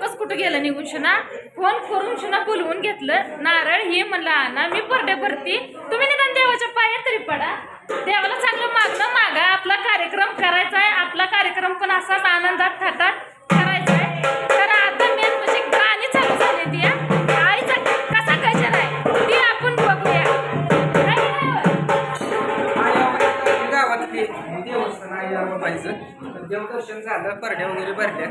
नेमकंच कुठं गेलं निघून शुना? फोन करून शुना बोलवून घेतलं. नारळ हे म्हणलं आणा मी परडे भरती. तुम्ही निदान देवाच्या पाया तरी पडा. देवाला चांगलं मागणं मागा. आपला कार्यक्रम करायचा आहे. आपला कार्यक्रम पण असाच आनंदात थाटात आहे देवदर्शन झालं मी वगैरे भरल्या.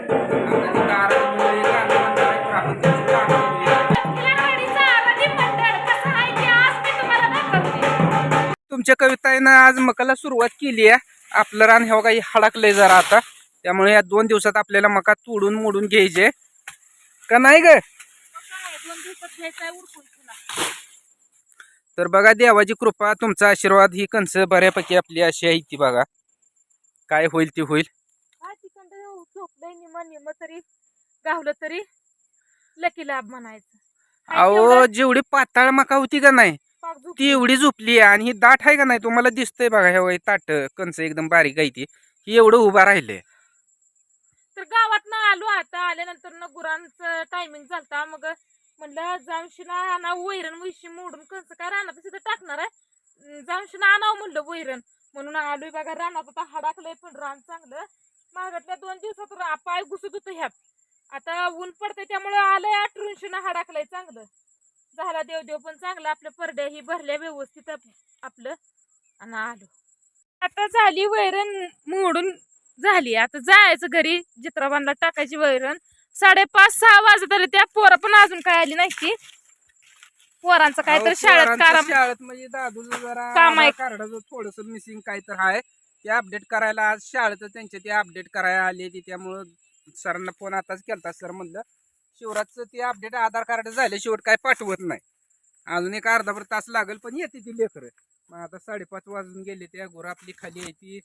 तुमच्या कविताईनं आज मकाला सुरुवात केली आहे. आपलं रान हे काही हडकलंय जरा आता. त्यामुळे या दोन दिवसात आपल्याला मका तोडून मोडून घ्यायचे. का नाही ग? तर बघा देवाची कृपा तुमचा आशीर्वाद ही कंस बऱ्यापैकी आपली अशी आहे ती बघा. काय होईल ती होईल. तरी गावलं तरी लकी लाभ म्हणायचं. अहो जेवढी पाताळ मका होती का नाही. ती एवढी झोपली आहे आणि ही दाट आहे का नाही तुम्हाला दिसतंय बघा हे ताट कंस एकदम बारीक आहे ती. ही एवढं उभा राहिले तर गावात ना आलो आता आल्यानंतर ना गुरांचं टायमिंग झालता. मग म्हणलं जाऊन आणा वैरण वैशी मोडून कसं काय रानात तिथं टाकणार आहे. जाऊन आणावं म्हणलं वैरण. म्हणून आलोय बघा रानात आता हडाकलंय पण रान चांगलं. मागातल्या दोन दिवसात पाय घुसत होतं ह्यात. आता ऊन पडतंय त्यामुळे आलंय आठरून शिना हडाकलंय चांगलं. झाला देव देव पण चांगलं आपल्या परड्या ही भरल्या व्यवस्थित आपलं. आणि आलो. आता झाली वैरण मोडून झाली. आता जायचं घरी चित्राबांना टाकायची वैरण. साडेपाच सहा वाजत आले त्या पोरं पण अजून काय आली नाही की पोरांचं काय तर अहो, शाळेत कारण शाळेत म्हणजे जरा काम आहे. कार्डाचं थोडस मिसिंग काय तर आहे. ते अपडेट करायला आज शाळेत त्यांचे ते अपडेट करायला आले ते त्यामुळं सरांना फोन आताच केलता सर म्हणलं शिवराजचं ते अपडेट आधार कार्ड झाले शेवट काय पाठवत नाही. अजून एक अर्धाभर तास लागेल पण येते ती लेकरं. मग आता साडेपाच वाजून गेले त्या गुरं आपली खाली आहे ती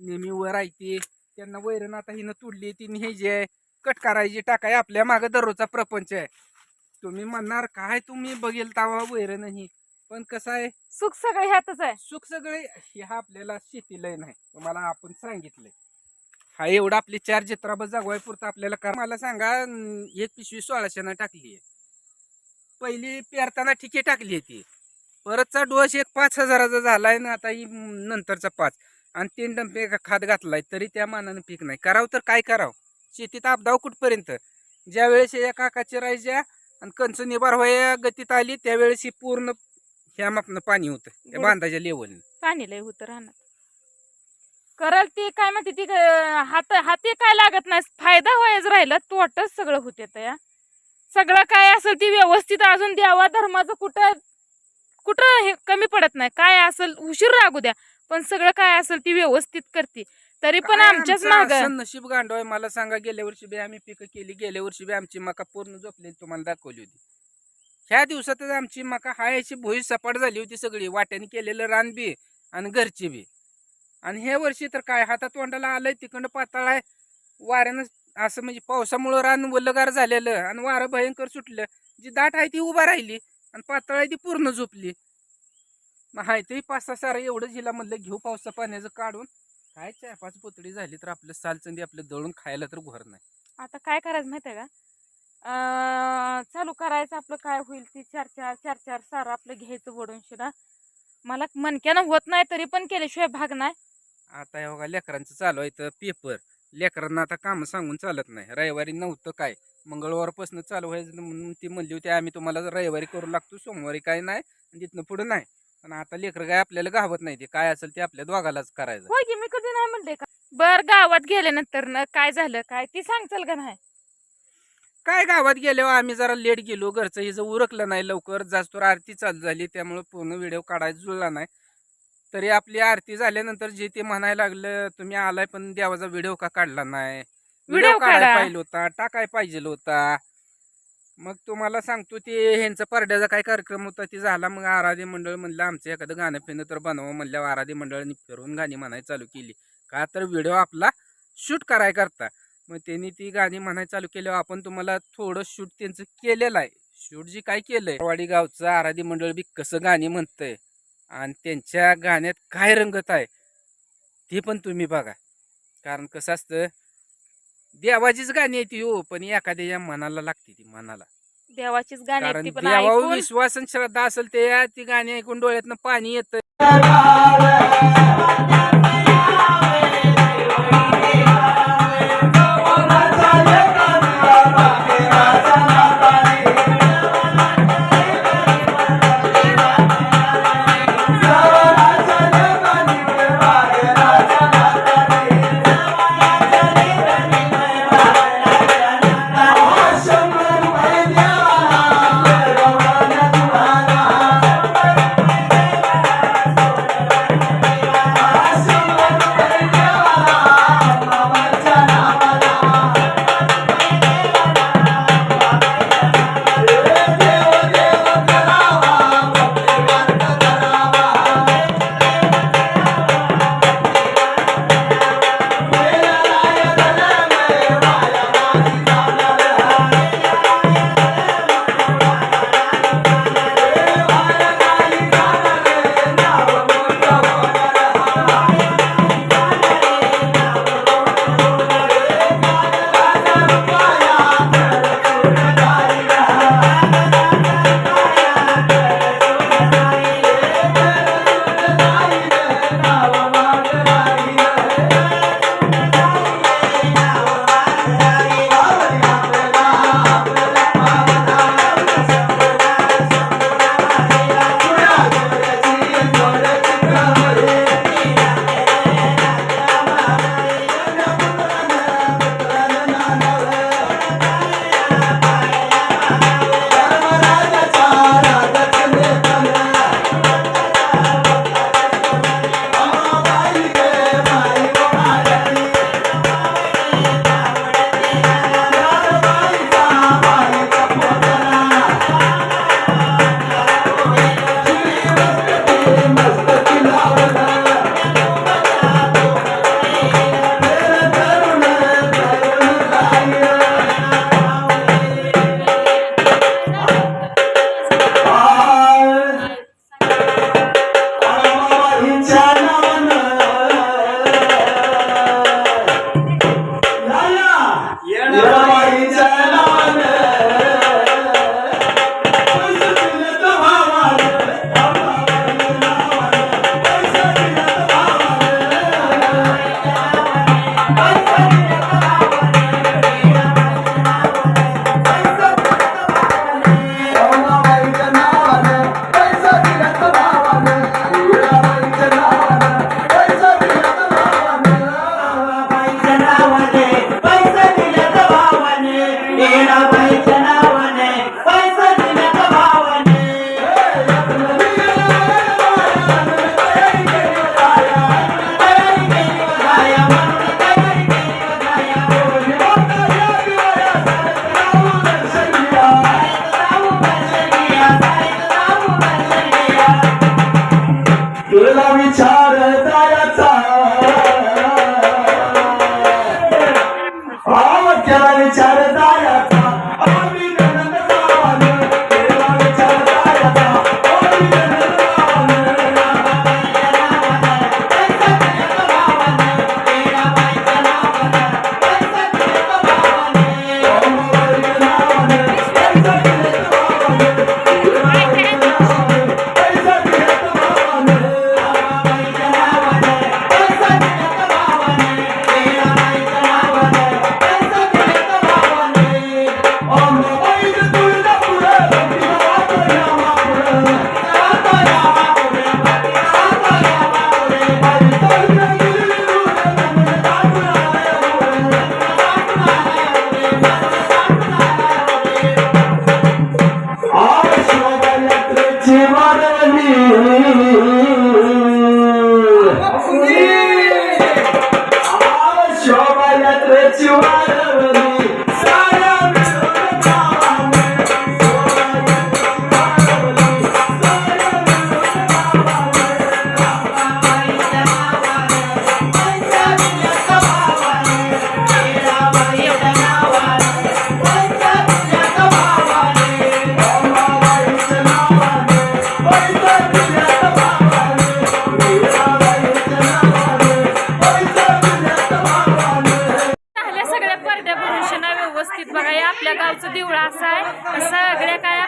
नेहमी वर आहे ती. त्यांना वैरण आता हिनं तुडली ती न्यायची आहे कट करायची टाकाय आपल्या मागं दररोजचा प्रपंच आहे. तुम्ही म्हणणार काय तुम्ही बघेल तावा वैरण ही पण कसं आहे? सुख सगळं ह्यातच आहे. सुख सगळे ह्या आपल्याला शेतीलय नाही. तुम्हाला आपण सांगितलंय. हा एवढा आपली चार चित्राबा जागवाय पुरतं आपल्याला कर. मला सांगा एक पिशवी सोळाशेनं टाकली आहे पहिली पेरताना ठिके टाकली आहे ती. परतचा डोस एक पाच हजाराचा झालाय ना आता ही नंतरचा पाच. आणि तीन डंपे खात घातलाय तरी त्या मानानं पीक नाही. करावं तर काय करावं? शेतीत आपदाव कुठपर्यंत? ज्या वेळेस या काकाची राहायच्या आणि कंच निभार व्हाय गतीत आली त्यावेळेस ही पूर्ण ह्या मापनं पाणी होतं. त्या. बांधाच्या लेवलनं पाणी लय होतं राहणार करल ती काय म्हणते ती ग- हात हाती काय लागत नाही फायदा व्हायच राहिला तोटच सगळं होते या. सगळं काय असेल ती व्यवस्थित अजून द्यावा धर्माचं कुठं कुठं हे कमी पडत नाही. काय असेल उशीर लागू द्या पण सगळं काय असेल ती व्यवस्थित करते. तरी पण आमच्याच आमचं माग. नशीब गांडोय मला सांगा गेल्या वर्षी बी आम्ही पिकं केली गेल्या वर्षी बी आमची मका पूर्ण झोपलेली तुम्हाला दाखवली होती. ह्या दिवसातच आमची मका हायची भुई सपाट झाली होती सगळी. वाट्याने केलेलं रान बी आणि घरची बी. आणि ह्या वर्षी तर काय हातात तोंडाला आलंय तिकडं पाताळ आहे. वाऱ्यानं असं म्हणजे पावसामुळं रान वल्लगार झालेलं आणि वारं भयंकर सुटलं. जी दाट आहे ती उभा राहिली आणि पातळ आहे ती पूर्ण झोपली. मग हाय ते पाच सहा सारं एवढं जिला म्हणलं घेऊ पावसा पाण्याचं काढून काय चार पाच पोतडी झाली तर आपलं सालचंदी आपलं दळून खायला तर घोर नाही. आता काय करायचं माहितीये का? अं, चालू करायचं आपलं काय होईल ती चार चार चार चार सारं आपलं घ्यायचं वडून शिरा. मला मनक्यानं होत नाही तरी पण केल्याशिवाय भाग नाही. आता हे बघा लेकरांचं चालू आहे तर पेपर. लेकरांना आता कामं सांगून चालत नाही. रविवारी नव्हतं काय? मंगळवारपासून चालू व्हायचं म्हणून ती म्हणली होती आम्ही तुम्हाला रविवारी करू लागतो सोमवारी काय नाही आणि तिथनं पुढं नाही. पण आता लेकर काय आपल्याला गावत नाही ते. काय असेल ते आपल्या दोघालाच करायचं. होय की मी कधी नाही म्हणले का? बर गावात गेल्यानंतर न काय झालं काय ती सांगचाल का नाही? काय गावात गेल्यावर आम्ही जरा लेट गेलो. घरचं हिचं उरकलं नाही लवकर. जास्त आरती चालू झाली त्यामुळे पूर्ण व्हिडिओ काढायला जुळला नाही. तरी आपली आरती झाल्यानंतर जे ते म्हणायला लागलं तुम्ही आलाय पण देवाचा व्हिडिओ का काढला नाही? व्हिडिओ व्हिडिओ काढायला काढा. पाहिजे होता टाकाय पाहिजे होता. मग तुम्हाला सांगतो ते ह्यांचा परड्याचा काय कार्यक्रम होता ते झाला. मग आराधी मंडळ म्हणलं आमचं एखादं गाणं फिरणं तर बनवा म्हणल्यावर आराधी मंडळाने फिरून गाणी म्हणायला चालू केली. का तर व्हिडिओ आपला शूट कराय करता. मग त्यांनी ती गाणी म्हणायला चालू केल्यावर आपण तुम्हाला थोडं शूट त्यांचं केलेलं आहे. शूट जी काय केलंय वाडी गावचं आराधी मंडळ बी कसं गाणी म्हणतंय आणि त्यांच्या गाण्यात काय रंगत आहे ते पण तुम्ही बघा. कारण कसं असतं देवाचीच गाणी आहेत ती हो पण एखाद्याच्या मनाला लागते ती मनाला. देवाचीच गाणी कारण पण देवावर ऐकून विश्वास आणि श्रद्धा असेल ते ती गाणी ऐकून डोळ्यातनं पाणी येतं.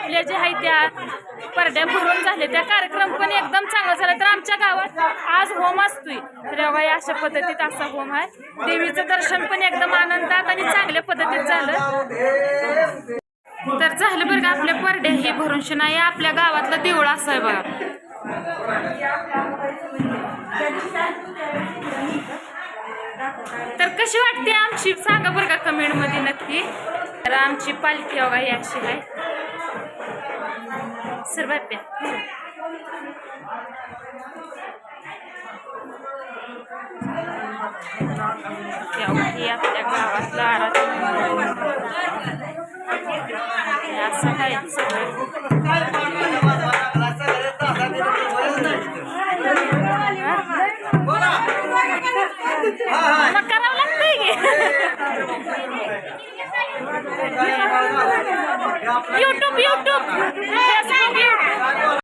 आपल्या ज्या आहेत त्या परड्या भरून झाले त्या कार्यक्रम पण एकदम चांगला झाला. तर आमच्या गावात आज होम असतोय. तर अशा पद्धतीत असा होम आहे. देवीचं दर्शन पण एकदम आनंदात आणि चांगल्या पद्धतीत झालं. तर झालं बरं का आपल्या परड्या हे भरून नाही आपल्या गावातलं देऊळ असं आहे बघा. तर कशी वाटते आमची? सांगा बरं का कमेंटमध्ये नक्की. तर आमची पालखी बघा ही अशी आहे. सर्वात तेव्हा हे आपल्या गावातलं आराधना. असं काय सगळं YouTube YouTube Facebook